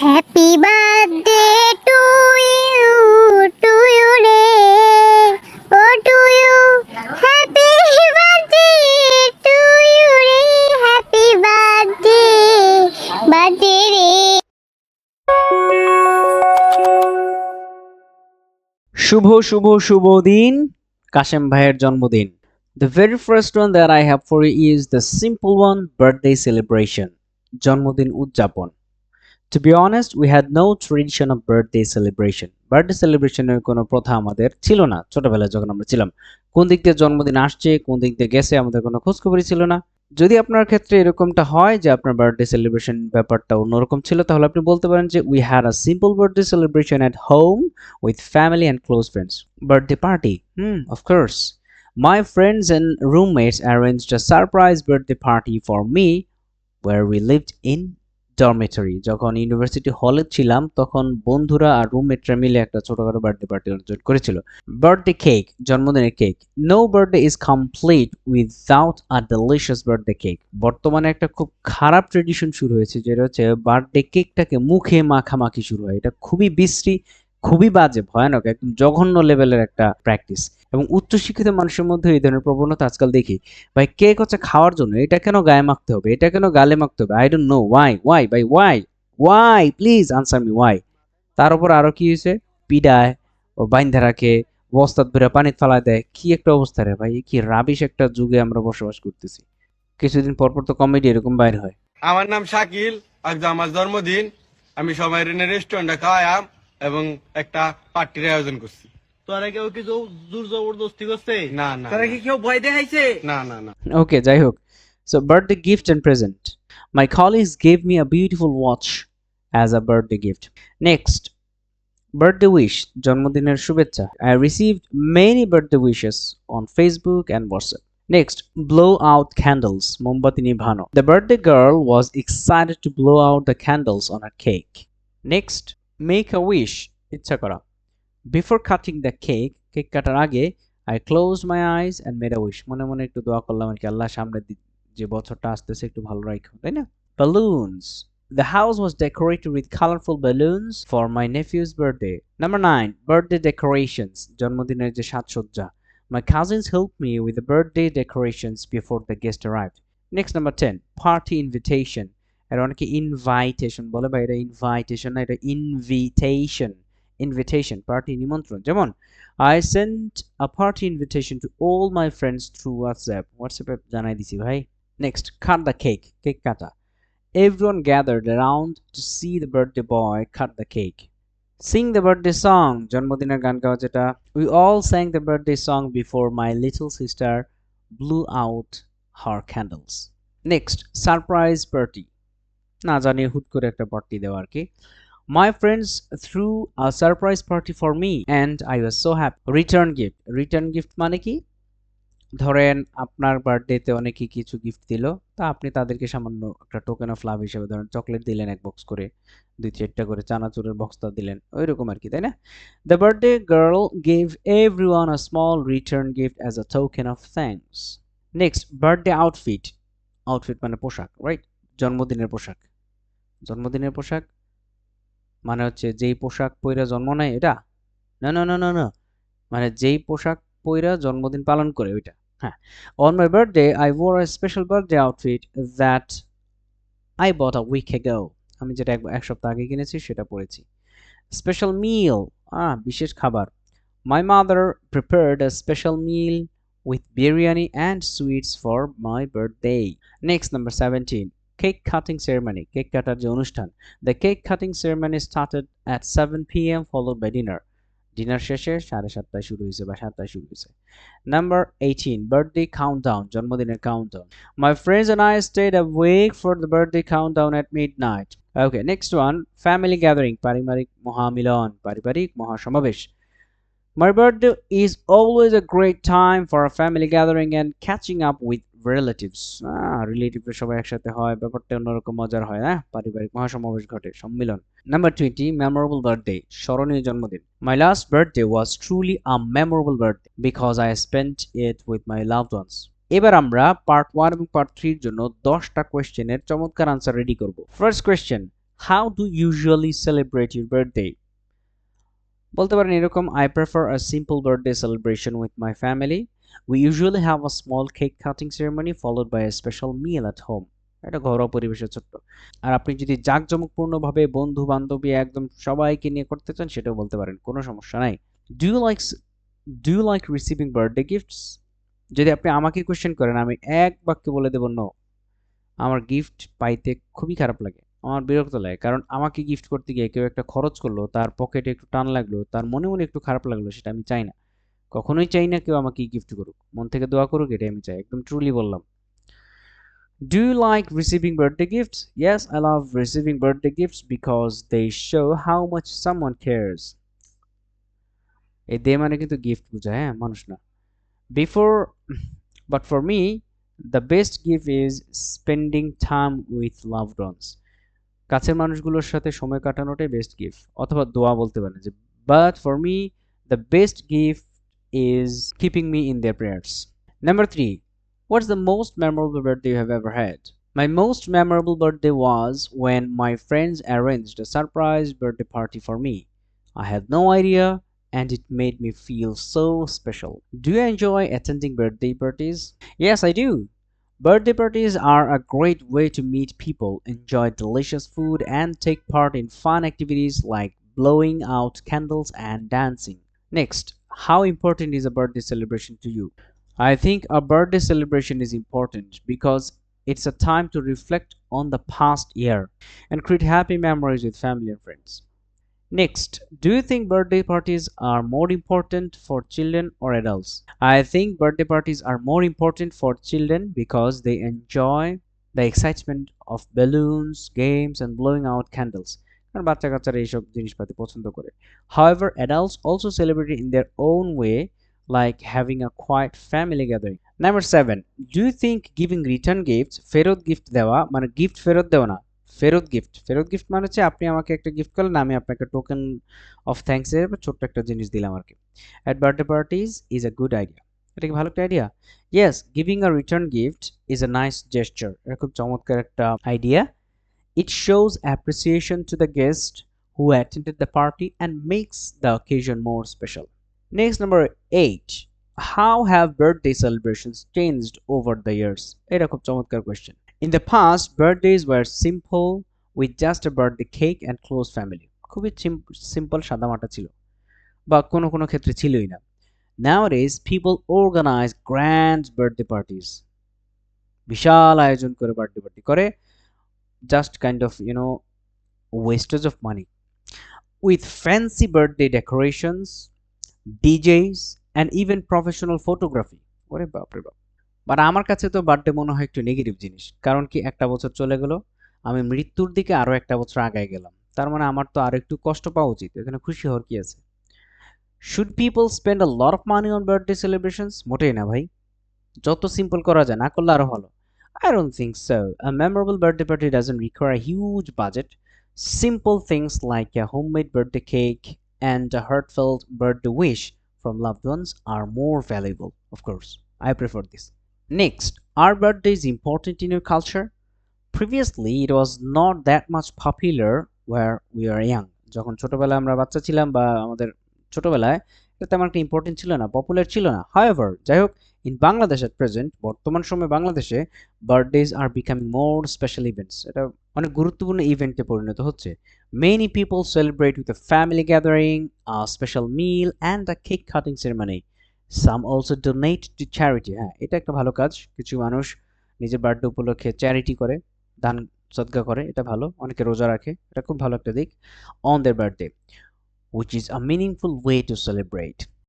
Happy birthday to you to you রে। ও to you happy birthday to you রে। Happy birthday birthday রে। শুভ শুভ শুভ দিন, কাশেম ভাইয়ের জন্মদিন। The very first one that I have for is the simple one birthday celebration জন্মদিন উদযাপন। To be honest we had no tradition of birthday celebration birthday সেলিব্রেশনের কোনো প্রথা আমাদের ছিল না ছোটবেলায় যখন আমরা ছিলাম কোন দিক দিয়ে জন্মদিন আসছে কোন দিক দিয়ে গেছে আমাদের কোনো খোঁজখবরই ছিল না যদি আপনার ক্ষেত্রে এরকমটা হয় যে আপনার বার্থডে সেলিব্রেশন ব্যাপারটা অন্যরকম ছিল তাহলে আপনি বলতে পারেন যে we had a simple birthday celebration at home with family and close friends. Birthday party. Hmm, of course. My friends and roommates arranged a surprise birthday party for me where we lived dormitory. যখন university হলে ছিলাম, তখন বন্ধুরা আর রুমমেটরা মিলে একটা ছোটখাটো birthday party আয়োজন করেছিল। বার্থডে কেক জন্মদিনের cake no birthday is complete without a delicious birthday cake বর্তমানে একটা খুব খারাপ ট্রেডিশন শুরু হয়েছে, যেটা হচ্ছে বার্থডে কেকটাকে মুখে মাখামাখি শুরু হয়। এটা খুবই বিশ্রী, খুবই বাজে, ভয়ানক, একদম জঘন্য লেভেলের একটা প্র্যাকটিস এবং উচ্চশিক্ষিত মানুষের মধ্যে এই ধরনের প্রবণতা আজকাল দেখি। ভাই, কেক হচ্ছে খাওয়ার জন্য, এটা কেন গায়ে মাখতে হবে? এটা কেন গালে মাখতে হবে? I don't know why why ভাই why why please answer me why তার উপর আরও কি হয়েছে? পিডায়, ও বাইন্ধে রাখে, বস্তাত ভরে পানি ফালায় দেয়। কি একটা অবস্থা রে ভাই, কি রাবিশ একটা যুগে আমরা বসবাস করতেছি। কিছুদিন পর পর তো কমেডি এরকম বাইর হয়। আমার নাম শাকিল, আজ আমার জন্মদিন। আমি সবাই রেস্টুরেন্টে খাওয়াম এবং একটা পার্টির আয়োজন করছি। তোরা কেউ কি জো- জোর জবরদস্তি করছে না না তোরা কি কেউ ভয় দেখাইছে না না না Okay, যাই হোক so birthday gift and present my colleagues gave me a beautiful watch as a birthday gift next birthday wish জন্মদিনের শুভেচ্ছা I received many birthday wishes on Facebook and WhatsApp next blow out candles মোমবাতি নিভানো the birthday girl was excited to blow out the candles on her cake next make a wish ইচ্ছা করা before cutting the cake cake কাটার আগে I closed my eyes and made a wish মনে মনে একটু দোয়া করলাম আর কি আল্লাহ সামনে যে বছরটা আসতেছে একটু ভালো রাখো তাই না balloons the house was decorated with colorful balloons for my nephew's birthday number 9 birthday decorations জন্মদিনের যে সাজসজ্জা my cousins helped me with the birthday decorations before the guest arrived next number 10 party invitation এর অনেকে invitation বলে ভাই এটা invitation না এটা ইনভিটেশন ইনভিটেশন পার্টি নিমন্ত্রণ যেমন I sent a party invitation to all my friends through WhatsApp. WhatsApp এ জানাই দিছি ভাই next cut the cake cake কাটা everyone gathered around to see the birthday boy cut the cake sing the birthday song জন্মদিনের গান গাওয়া যেটা we all sang the birthday song before my little sister blew out her candles next surprise party না জানি হুট করে একটা party দেওয়া আর কি My friends threw a surprise party for me and I was so happy. Return gift. Return gift মানে কি? ধরেন আপনার বার্থডেতে অনেকে কিছু গিফট দিল, তা আপনি তাদেরকে সামান্য একটা টোকেন অফ লাভ হিসেবে ধরেন চকলেট দিলেন এক বক্স করে, দুই চারটা করে চানাচুরের বক্সটা দিলেন ওই রকম আর কি, তাই না? The birthday girl gave everyone a small return gift as a token of thanks next birthday outfit outfit মানে পোশাক রাইট জন্মদিনের পোশাক। জন্মদিনের পোশাক? মানে হচ্ছে যেই পোশাক পইরা জন্ম নেয় এটা? না না না না না। মানে যেই পোশাক পইরা জন্মদিন পালন করে ওইটা। হ্যাঁ। On my birthday I wore a special birthday outfit that I bought a week ago আমি যেটা এক সপ্তাহ আগে কিনেছি সেটা পরেছি। স্পেশাল মিল আহ বিশেষ খাবার। My mother prepared a special meal with biryani and sweets for my birthday Next, number seventeen cake cutting ceremony, cake কাটার যে অনুষ্ঠান। The cake cutting ceremony started at 7 p.m. followed by dinner. Dinner শেষে সাড়ে সাতটায় শুরু হয়েছে বা সাতটায় শুরু হয়েছে নাম্বার এইটিন বার্থডে কাউন্টডাউন জন্মদিনের countdown my friends and I stayed a week for the birthday countdown at midnight okay next one family gathering পারিবারিক মহামিলন পারিবারিক মহাসমাবেশ My birthday is always a great time for a family gathering and catching up with Ah, relative সবাই একসাথে হয় ব্যাপারটা অন্যরকম মজার হয় হ্যাঁ? পারিবারিক মহাসমাবেশ ঘটে সম্মিলন। নাম্বার টোয়েন্টি মেমোরেবল বার্থডে স্মরণীয় জন্মদিন। My last birthday was truly a memorable birthday because I spent it with my loved ones এবার আমরা পার্ট ওয়ান এবং পার্ট থ্রির জন্য দশটা কোয়েশ্চেনের চমৎকার আনসার রেডি করব। First question how do usually celebrate your birthday বলতে পারেন এরকম I prefer a simple birthday celebration with my family we usually have a small cake cutting ceremony followed by a special meal at home এটা ঘরোয়া পরিবেশে ছোট্ট। আর আপনি যদি জাঁকজমকপূর্ণভাবে বন্ধু বান্ধবী একদম সবাইকে নিয়ে করতে চান, সেটাও বলতে পারেন, কোনো সমস্যা নাই। Do you like do you like receiving birthday gifts যদি আপনি আমাকে কোয়েশ্চেন করেন, আমি এক বাক্যে বলে দেবো নো আমার গিফট পাইতে খুবই খারাপ লাগে, আমার বিরক্ত লাগে। কারণ আমাকে গিফট করতে গিয়ে কেউ একটা খরচ করল, তার পকেটে একটু টান লাগল, তার মনে মনে একটু খারাপ লাগল, সেটা আমি চাই না। কখনোই চাই না কেউ আমাকে গিফট করুক। মন থেকে দোয়া করুক এটাই আমি চাই। একদম ট্রুলি বললাম। Do you like receiving birthday gifts? Yes, I love receiving birthday gifts because they show how much someone cares. এই দে মানে কিন্তু গিফট বোঝায় হ্যাঁ? মানুষ না। Before but for me the best gift is spending time with loved ones কাছের মানুষগুলোর সাথে সময় কাটানোটাই বেস্ট গিফট অথবা দোয়া বলতে পারেন যে but for me the best gift is keeping me in their prayers. Number three, what's the most memorable birthday you have ever had? My most memorable birthday was when my friends arranged a surprise birthday party for me. I had no idea and it made me feel so special. Do you enjoy attending birthday parties? Yes, I do. Birthday parties are a great way to meet people, enjoy delicious food, and take part in fun activities like blowing out candles and dancing. Next, how important is a birthday celebration to you? I think a birthday celebration is important because it's a time to reflect on the past year and create happy memories with family and friends. Next, do you think birthday parties are more important for children or adults? I think birthday parties are more important for children because they enjoy the excitement of balloons, games, and blowing out candles. কারণ বাচ্চা কাচ্চারা এইসব জিনিসপাতি পছন্দ করে। Adults also celebrate it in their own way like having a quiet family gathering. Number seven, do you think giving return ফেরত gift দেওয়া মানে গিফট ফেরত দেওয়া না ফেরত গিফট ফেরত গিফট মানে হচ্ছে আপনি আমাকে একটা গিফট করলেন আমি আপনাকে টোকেন অফ থ্যাঙ্কস এর ছোট্ট একটা জিনিস দিলাম আর কি at birthday parties is a good idea এটা কি ভালো একটা idea yes giving a return gift is a nice gesture এটা খুব চমৎকার একটা idea it shows appreciation to the guest who attended the party and makes the occasion more special Next, number eight. How have birthday celebrations changed over the years? এটা খুব চমৎকার question. In the past, birthdays were simple with just a birthday cake and close family. খুবই simple ছিল বা কোনো কোনো ক্ষেত্রে ছিলই না Nowadays, people organize grand birthday parties. বিশাল আয়োজন করে বার্থডে পার্টি করে just kind of you know wastage of money with fancy birthday decorations DJs and even professional photography ওরে বাপ। বাট আমার কাছে তো বার্থডে মনে হয় একটু নেগেটিভ জিনিস। কারণ কি একটা বছর চলে গেল, আমি মৃত্যুর দিকে আরও একটা বছর আগায় গেলাম। তার মানে আমার তো আরও একটু কষ্ট পাওয়া উচিত। এখানে খুশি হওয়ার কি আছে? Should people spend a lot of money on birthday celebrations মোটেই না ভাই। যত সিম্পল করা যায়, না করলে আরও ভালো। I don't think so. A memorable birthday party doesn't require a huge budget. Simple things like a homemade birthday cake and a heartfelt birthday wish from loved ones are more valuable, of course. I prefer this. Next, are birthdays important in your culture? Previously, it was not that much popular where we were young. যখন ছোটবেলায় আমরা বাচ্চা ছিলাম বা আমাদের ছোটবেলায় এটা তেমন একটা ইম্পর্টেন্ট ছিল না পপুলার ছিল না হাউএভার যাই হোক ইন বাংলাদেশ এট প্রেজেন্ট বর্তমান সময়ে বাংলাদেশে birthdays are becoming more special events এটা অনেক গুরুত্বপূর্ণ ইভেন্টে পরিণত হচ্ছে many people celebrate with family gathering, a special meal and a cake cutting ceremony. Some also donate to charity. হ্যাঁ এটা একটা ভালো কাজ কিছু মানুষ নিজের বার্থডে উপলক্ষে চ্যারিটি করে দান সদকা করে এটা ভালো অনেকে রোজা রাখে এটা খুব ভালো একটা দিক on their birthday which is a meaningful way to celebrate.